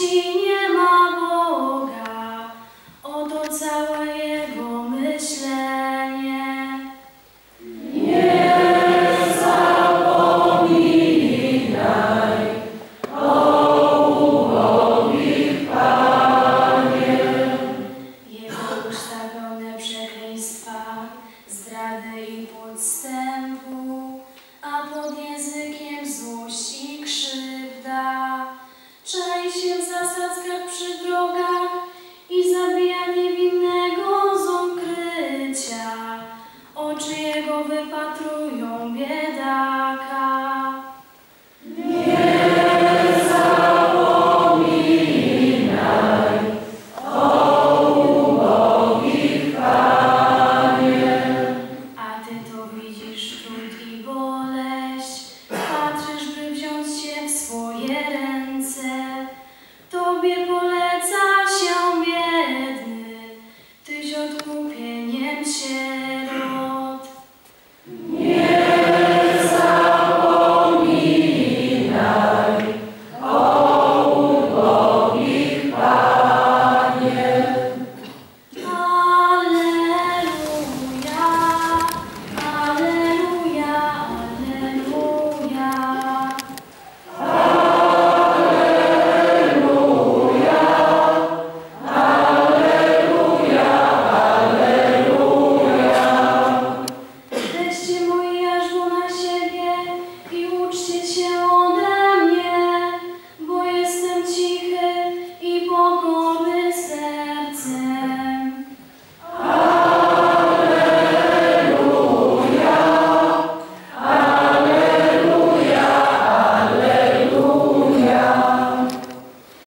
wsi nie ma Boga, oto całe jego myślenie. Nie zapominaj o ubogich, Panie. Jego ustawione przekleństwa, zdrady i podstępu, a pod językiem złości zasadzkach przy drogach i zabijanie